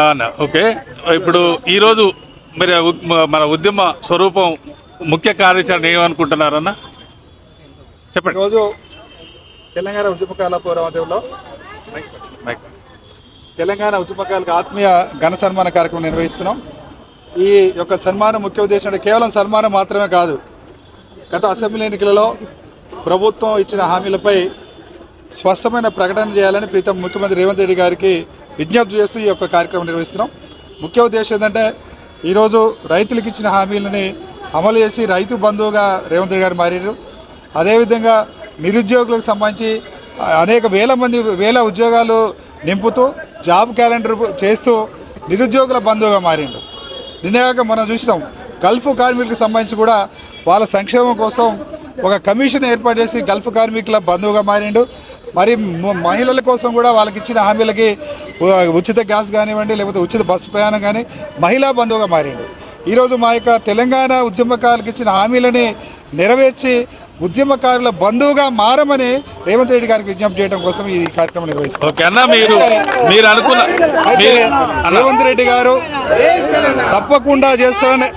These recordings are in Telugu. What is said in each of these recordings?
అన్న ఓకే. ఇప్పుడు ఈరోజు మరి మన ఉద్యమ స్వరూపం ముఖ్య కార్యాచరణ ఏమనుకుంటున్నారన్న? చెప్పండి. ఈరోజు తెలంగాణ ఉద్యమకాల పోరాటంలో. తెలంగాణ ఉద్యమకాలకు ఆత్మీయ ఘన సన్మాన కార్యక్రమం నిర్వహిస్తున్నాం. ఈ యొక్క సన్మానం ముఖ్య ఉద్దేశం అంటే కేవలం సన్మానం మాత్రమే కాదు గత అసెంబ్లీ ఎన్నికలలో ప్రభుత్వం ఇచ్చిన హామీలపై స్పష్టమైన ప్రకటన చేయాలని ప్రీతం ముఖ్యమంత్రి రేవంత్ రెడ్డి గారికి విజ్ఞప్తి చేస్తూ ఈ యొక్క కార్యక్రమం నిర్వహిస్తున్నాం. ముఖ్య ఉద్దేశం ఏంటంటే ఈరోజు రైతులకు ఇచ్చిన హామీలని అమలు చేసి రైతు బంధువుగా రేవంత్ రెడ్డి గారు మారారు అదేవిధంగా నిరుద్యోగులకు సంబంధించి అనేక వేల మంది వేల ఉద్యోగాలు నింపుతూ జాబ్ క్యాలెండర్ చేస్తూ నిరుద్యోగుల బంధువుగా మారిండు నిన్నగాక మనం చూసినాం గల్ఫ్ కార్మికులకు సంబంధించి కూడా వాళ్ళ సంక్షేమం కోసం ఒక కమిషన్ ఏర్పాటు చేసి గల్ఫ్ కార్మికుల బంధువుగా మారిండు మరి మహిళల కోసం కూడా వాళ్ళకి ఇచ్చిన హామీలకి ఉచిత గ్యాస్ కానివ్వండి లేకపోతే ఉచిత బస్సు ప్రయాణం కానీ మహిళా బంధువుగా మారిండు. ఈరోజు మా యొక్క తెలంగాణ ఉద్యమకాలకు ఇచ్చిన హామీలని నెరవేర్చి ఉద్యమకారుల బంధువుగా మారమని రేవంత్ రెడ్డి గారికి విజ్ఞప్తి చేయడం కోసం ఈ కార్యక్రమం నిర్వహిస్తాం ఓకే అన్న మీరు మీరు అనుకున్న అయితే మీరు అన్న. రేవంత్ రెడ్డి గారు తప్పకుండా చేస్తారని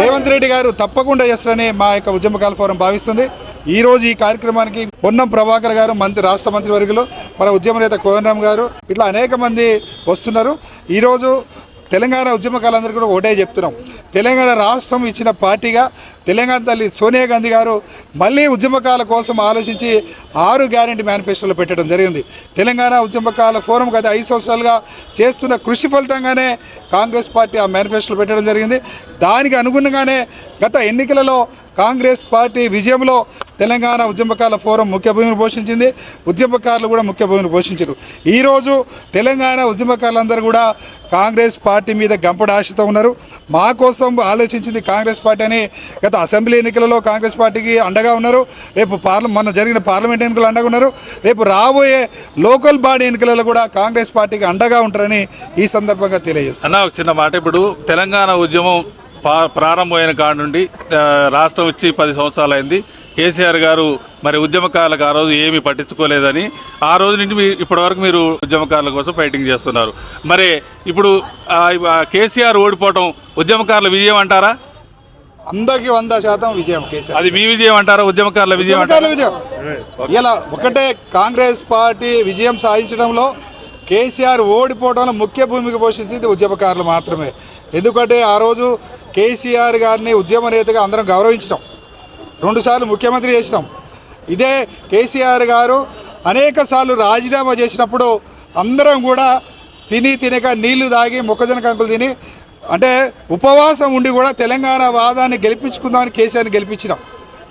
రేవంత్ రెడ్డి గారు తప్పకుండా చేస్తారని మా యొక్క ఉద్యమకాల ఫోరం భావిస్తుంది. ఈ రోజు ఈ కార్యక్రమానికి పొన్నం ప్రభాకర్ గారు మంత్రి రాష్ట్ర మంత్రి వర్గులు మన ఉద్యమ నేత కోదండరామ్ గారు ఇట్లా అనేక మంది వస్తున్నారు. ఈరోజు తెలంగాణ ఉద్యమకాలందరూ కూడా ఒకటే చెప్తున్నాం. తెలంగాణ రాష్ట్రం ఇచ్చిన పార్టీగా తెలంగాణ తల్లి సోనియా గాంధీ గారు మళ్ళీ ఉద్యమకాల కోసం ఆలోచించి ఆరు గ్యారెంటీ మేనిఫెస్టోలో పెట్టడం జరిగింది. తెలంగాణ ఉద్యమకాల ఫోరం గత ఐదు సంవత్సరాలుగా చేస్తున్న కృషి ఫలితంగానే కాంగ్రెస్ పార్టీ ఆ మేనిఫెస్టోలో పెట్టడం జరిగింది. దానికి అనుగుణంగానే గత ఎన్నికలలో కాంగ్రెస్ పార్టీ విజయంలో తెలంగాణ ఉద్యమకాల ఫోరం ముఖ్య భూమిని పోషించింది. ఉద్యమకారులు కూడా ముఖ్య భూమిని పోషించారు. ఈరోజు తెలంగాణ ఉద్యమకారులందరూ కూడా కాంగ్రెస్ పార్టీ మీద గంపడ ఆశతో ఉన్నారు. మా కోసం ఆలోచించింది కాంగ్రెస్ పార్టీ అని గత అసెంబ్లీ ఎన్నికలలో కాంగ్రెస్ పార్టీకి అండగా ఉన్నారు. రేపు పార్ల మొన్న జరిగిన పార్లమెంట్ ఎన్నికలు అండగా ఉన్నారు. రేపు రాబోయే లోకల్ బాడీ ఎన్నికలలో కూడా కాంగ్రెస్ పార్టీకి అండగా ఉంటారని ఈ సందర్భంగా తెలియజేస్తారు అన్న ఒక చిన్న మాట ఇప్పుడు తెలంగాణ ఉద్యమం ప్రారంభమైన కాడ నుండి రాష్ట్రం వచ్చి పది సంవత్సరాలు అయింది కేసీఆర్ గారు మరి ఉద్యమకారులకు ఆ రోజు ఏమీ పట్టించుకోలేదని ఆ రోజు నుండి మీ ఇప్పటి వరకు మీరు ఉద్యమకారుల కోసం ఫైటింగ్ చేస్తున్నారు. మరి ఇప్పుడు కేసీఆర్ ఓడిపోవటం ఉద్యమకారుల విజయం అంటారా? అందరికీ వంద శాతం విజయం కేసీఆర్. అది మీ విజయం అంటారా? ఉద్యమకారుల విజయం అంటారా? విజయం. ఇలా ఒకటే కాంగ్రెస్ పార్టీ విజయం సాధించడంలో కేసీఆర్ ఓడిపోవడంలో ముఖ్య భూమిక పోషించింది ఉద్యమకారులు మాత్రమే. ఎందుకంటే ఆ రోజు కేసీఆర్ గారిని ఉద్యమ నేతగా అందరం గౌరవించినాం. రెండుసార్లు ముఖ్యమంత్రి చేసినాం. ఇదే కేసీఆర్ గారు అనేక సార్లు రాజీనామా చేసినప్పుడు అందరం కూడా తిని తినక నీళ్ళు తాగి మొక్కజొన్న కంకులు తిని అంటే ఉపవాసం ఉండి కూడా తెలంగాణ వాదాన్ని గెలిపించుకుందామని కేసీఆర్ని గెలిపించినాం.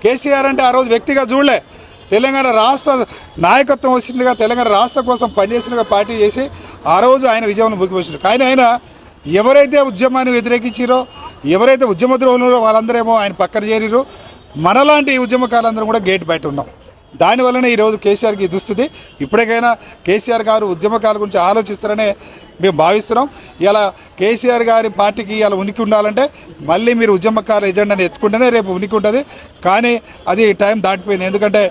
కేసీఆర్ అంటే ఆ రోజు వ్యక్తిగా చూడలే. తెలంగాణ రాష్ట్ర నాయకత్వం వచ్చినట్టుగా తెలంగాణ రాష్ట్రం కోసం పనిచేసినట్టుగా పార్టీ చేసి ఆ రోజు ఆయన విజయం ముగిపోయించారు కానీ ఆయన ఎవరైతే ఉద్యమాన్ని వ్యతిరేకించారో ఎవరైతే ఉద్యమ ద్రోహులు వాళ్ళందరేమో ఆయన పక్కన చేరిరు మనలాంటి ఉద్యమకారులందరూ కూడా గేట్ బయట ఉన్నాం. దానివల్లనే ఈరోజు కేసీఆర్కి దుస్థితి. ఇప్పటికైనా కేసీఆర్ గారు ఉద్యమకాల గురించి ఆలోచిస్తారనే మేము భావిస్తున్నాం. ఇలా కేసీఆర్ గారి పార్టీకి ఇలా ఉనికి ఉండాలంటే మళ్ళీ మీరు ఉద్యమకాల ఎజెండాని ఎత్తుకుంటేనే రేపు ఉనికి ఉంటుంది. కానీ అది టైం దాటిపోయింది. ఎందుకంటే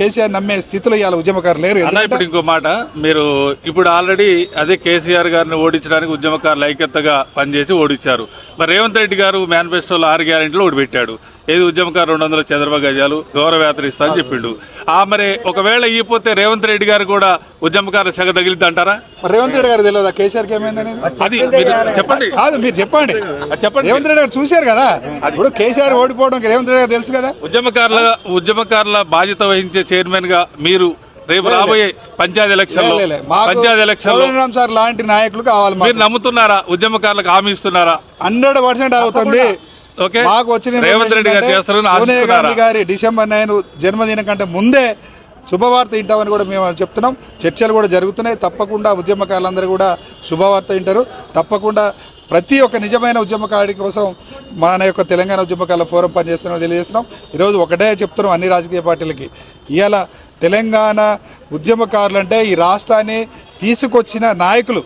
కేసీఆర్ నమ్మే స్థితిలో ఇవాళ ఉద్యమకారు లేరు. ఇప్పుడు ఇంకో మాట. మీరు ఇప్పుడు ఆల్రెడీ అదే కేసీఆర్ గారిని ఓడించడానికి ఉద్యమకారులు ఐక్యతగా పనిచేసి ఓడించారు. మరి రేవంత్ రెడ్డి గారు మేనిఫెస్టోలో ఆరు గ్యారెంటీలు ఓడిపెట్టాడు. ఏది ఉద్యమకారు రెండు వందల చంద్రబాబు గజాలు గౌరవయాత్ర ఇస్తా అని చెప్పిండు. ఆ మరి ఒకవేళ ఇయ్యపోతే రేవంత్ రెడ్డి గారు కూడా ఉద్యమకారు సెగ తగిలిద్ది అంటారా మరి రేవంత్ రెడ్డి గారు తెలియదా కేసీఆర్కి ఏమైందని అది చెప్పండి. కాదు మీరు చెప్పండి. చెప్పండి. రేవంత్ రెడ్డి గారు చూశారు కదా? ఇప్పుడు కేసీఆర్ ఓడిపోవడం రేవంత్ రెడ్డి గారు తెలుసు కదా? ఉద్యమకారుల ఉద్యమకారుల బాధ్యత వహించే చైర్మన్గా మీరు రేపు రాబోయే panchayat election panchayat election sir లాంటి నాయకులు కావాలి మీరు నమ్ముతున్నారా? ఉద్యమకారులకు హామీ ఇస్తున్నారా? హండ్రెడ్ పర్సెంట్ అవుతుంది. ఓకే. మాకు వచ్చిన రేవంత్ రెడ్డి గారు చేస్తారని సోనియా గాంధీ గారి డిసెంబర్ నైన్ జన్మదినం కంటే ముందే శుభవార్త వింటామని కూడా మేము చెప్తున్నాం. చర్చలు కూడా జరుగుతున్నాయి. తప్పకుండా ఉద్యమకారులందరూ కూడా శుభవార్త వింటారు. తప్పకుండా ప్రతి ఒక్క నిజమైన ఉద్యమకారుడి కోసం మన యొక్క తెలంగాణ ఉద్యమకాల ఫోరం పనిచేస్తున్నాం తెలియజేస్తున్నాం. ఈరోజు ఒకటే చెప్తున్నాం అన్ని రాజకీయ పార్టీలకి. ఇవాళ తెలంగాణ ఉద్యమకారులు అంటే ఈ రాష్ట్రాన్ని తీసుకొచ్చిన నాయకులు.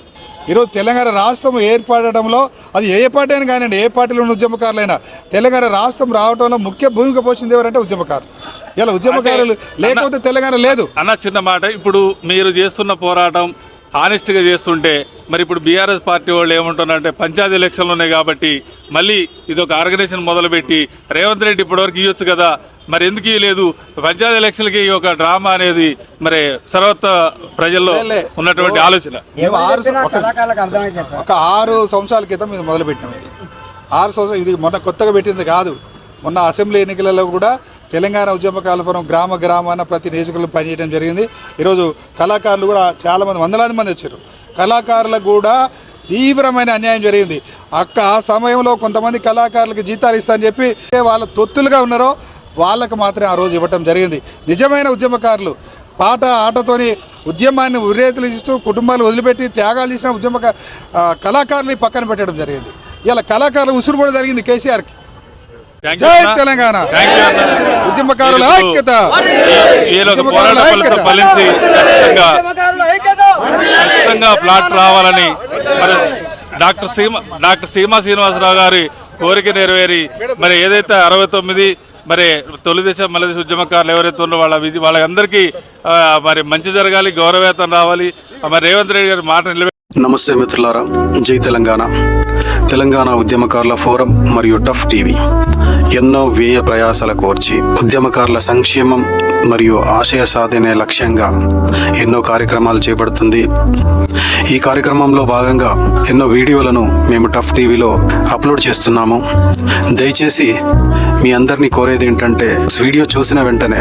ఈరోజు తెలంగాణ రాష్ట్రం ఏర్పడడంలో అది ఏ పార్టీ అయినా కానివ్వండి ఏ పార్టీలో ఉన్న ఉద్యమకారులైనా తెలంగాణ రాష్ట్రం రావడంలో ముఖ్య భూమిక పోషింది ఎవరంటే ఉద్యమకారులు. ఇలా ఉద్యమకారులు లేకపోతే తెలంగాణ లేదు. అన్న చిన్న మాట ఇప్పుడు మీరు చేస్తున్న పోరాటం ఆనెస్ట్గా చేస్తుంటే మరి ఇప్పుడు బీఆర్ఎస్ పార్టీ వాళ్ళు ఏమంటున్నారంటే పంచాయతీ ఎలక్షన్లు ఉన్నాయి కాబట్టి మళ్ళీ ఇది ఒక ఆర్గనైజేషన్ మొదలుపెట్టి రేవంత్ రెడ్డి ఇప్పటివరకు ఇవ్వచ్చు కదా మరి ఎందుకు లేదు పంచాయతీ ఎలక్షన్లకి ఈ ఒక డ్రామా అనేది మరి సర్వత్ర ప్రజల్లో. ఉన్నటువంటి ఆలోచన. ఒక ఆరు సంవత్సరాల క్రితం ఇది మొదలుపెట్టినాం ఇది. ఆరు సంవత్సరాలు ఇది మొన్న కొత్తగా పెట్టింది కాదు. మొన్న అసెంబ్లీ ఎన్నికలలో కూడా తెలంగాణ ఉద్యమ ఫోరం గ్రామ గ్రామాన ప్రతి నియోజకవర్గంలో పనిచేయడం జరిగింది. ఈరోజు కళాకారులు కూడా చాలామంది వందలాది మంది వచ్చారు. కళాకారులకు కూడా తీవ్రమైన అన్యాయం జరిగింది. అక్క ఆ సమయంలో కొంతమంది కళాకారులకు జీతాలు ఇస్తా అని చెప్పి వాళ్ళ తొత్తులుగా ఉన్నారో వాళ్ళకు మాత్రమే ఆ రోజు ఇవ్వటం జరిగింది. నిజమైన ఉద్యమకారులు పాట ఆటతోని ఉద్యమాన్ని ఉరేతులు ఇస్తూ కుటుంబాలు వదిలిపెట్టి త్యాగాలు చేసిన ఉద్యమ కళాకారులు పక్కన పెట్టడం జరిగింది. ఇలా కళాకారుల ఉసురు కూడా జరిగింది కేసీఆర్కి. జై. తెలంగాణ. ఉద్యమకారుల ఐక్యత. ఫలించి ఖచ్చితంగా ఖచ్చితంగా ప్లాట్ రావాలని మరి డాక్టర్ సీమ డాక్టర్ సీమా శ్రీనివాసరావు గారి కోరిక నెరవేరి మరి ఏదైతే అరవై తొమ్మిది మరి తొలిదశ మలదశ ఉద్యమకారులు ఎవరైతే ఉన్నారో వాళ్ళ విధి వాళ్ళందరికీ మరి మంచి జరగాలి గౌరవేతనం రావాలి. మరి రేవంత్ రెడ్డి గారి మాట నిలబె నమస్తే మిత్రులారా. జై తెలంగాణ. తెలంగాణ ఉద్యమకారుల ఫోరం మరియు టఫ్ టీవీ. ఎన్నో వ్యయ ప్రయాసాల కోర్చి ఉద్యమకారుల సంక్షేమం మరియు ఆశయ సాధనే లక్ష్యంగా ఎన్నో కార్యక్రమాలు చేపడుతుంది. ఈ కార్యక్రమంలో భాగంగా ఎన్నో వీడియోలను మేము టఫ్ టీవీలో అప్లోడ్ చేస్తున్నాము. దయచేసి మీ అందరినీ కోరేది ఏంటంటే వీడియో చూసిన వెంటనే